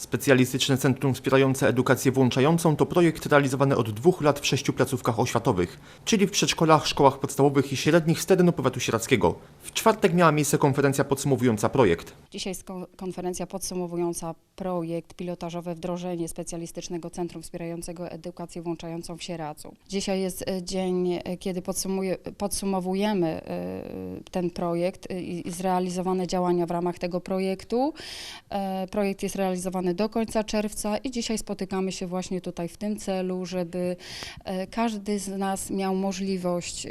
Specjalistyczne Centrum Wspierające Edukację Włączającą to projekt realizowany od dwóch lat w sześciu placówkach oświatowych, czyli w przedszkolach, szkołach podstawowych i średnich z terenu powiatu sieradzkiego. W czwartek miała miejsce konferencja podsumowująca projekt. Dzisiaj jest ko- konferencja podsumowująca projekt pilotażowe wdrożenie specjalistycznego centrum wspierającego edukację włączającą w Sieradzu. Dzisiaj jest e, dzień, e, kiedy podsumowujemy e, ten projekt i zrealizowane działania w ramach tego projektu. Projekt jest realizowany do końca czerwca i dzisiaj spotykamy się właśnie tutaj w tym celu, żeby e, każdy z nas miał możliwość e,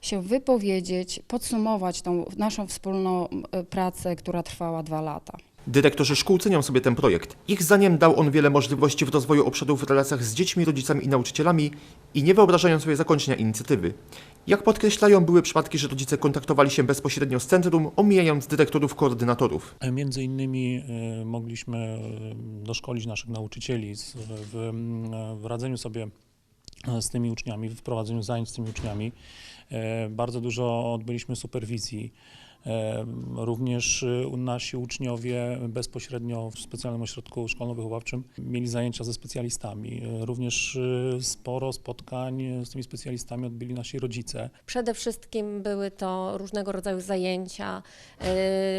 się wypowiedzieć, podsumować tą naszą wspólną e, pracę, która trwała dwa lata. Dyrektorzy szkół cenią sobie ten projekt. Ich zdaniem dał on wiele możliwości w rozwoju obszarów w relacjach z dziećmi, rodzicami i nauczycielami i nie wyobrażają sobie zakończenia inicjatywy. Jak podkreślają, były przypadki, że rodzice kontaktowali się bezpośrednio z centrum, omijając dyrektorów, koordynatorów. E, Między innymi e, mogliśmy e, doszkolić naszych nauczycieli w, w radzeniu sobie z tymi uczniami, w prowadzeniu zajęć z tymi uczniami. Bardzo dużo odbyliśmy superwizji. Również e, nasi uczniowie bezpośrednio w specjalnym ośrodku szkolno-wychowawczym mieli zajęcia ze specjalistami. E, Również e, sporo spotkań z tymi specjalistami odbyli nasi rodzice. Przede wszystkim były to różnego rodzaju zajęcia.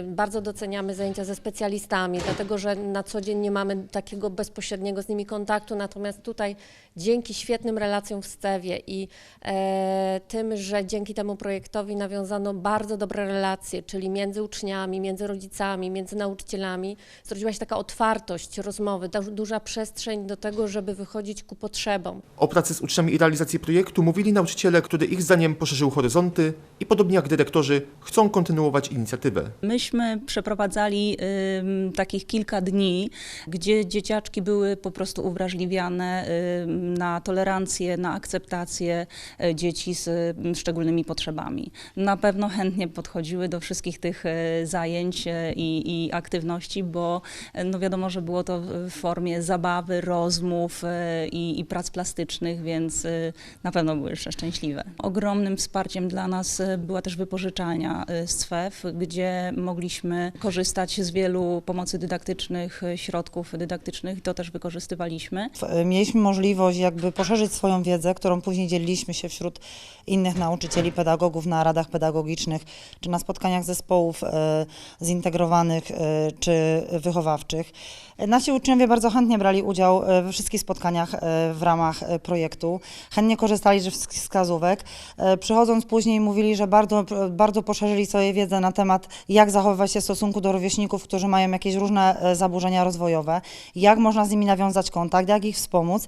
Bardzo doceniamy zajęcia ze specjalistami, dlatego że na co dzień nie mamy takiego bezpośredniego z nimi kontaktu. Natomiast tutaj dzięki świetnym relacjom w Scewie i e, tym, że dzięki temu projektowi nawiązano bardzo dobre relacje, czyli między uczniami, między rodzicami, między nauczycielami, zrodziła się taka otwartość rozmowy, du- duża przestrzeń do tego, żeby wychodzić ku potrzebom. O pracy z uczniami i realizacji projektu mówili nauczyciele, który ich zdaniem poszerzył horyzonty i podobnie jak dyrektorzy chcą kontynuować inicjatywę. Myśmy przeprowadzali ym, takich kilka dni, gdzie dzieciaczki były po prostu uwrażliwiane ym, na tolerancję, na akceptację y, dzieci z ym, szczególnymi potrzebami. Na pewno chętnie podchodziły do wszystkich tych y, zajęć y, i, i aktywności, bo y, no wiadomo, że było to w formie zabawy, rozmów i, i prac plastycznych, więc na pewno były jeszcze szczęśliwe. Ogromnym wsparciem dla nas była też wypożyczalnia z CWEF, gdzie mogliśmy korzystać z wielu pomocy dydaktycznych, środków dydaktycznych to też wykorzystywaliśmy. Mieliśmy możliwość jakby poszerzyć swoją wiedzę, którą później dzieliliśmy się wśród innych nauczycieli, pedagogów na radach pedagogicznych, czy na spotkaniach zespołów e, zintegrowanych, e, czy wychowawczych. Nasi uczniowie bardzo chętnie brali udział e, we wszystkich spotkaniach w ramach projektu. Chętnie korzystali ze wszystkich wskazówek. Przychodząc później mówili, że bardzo, bardzo poszerzyli swoją wiedzę na temat, jak zachowywać się w stosunku do rówieśników, którzy mają jakieś różne zaburzenia rozwojowe, jak można z nimi nawiązać kontakt, jak ich wspomóc.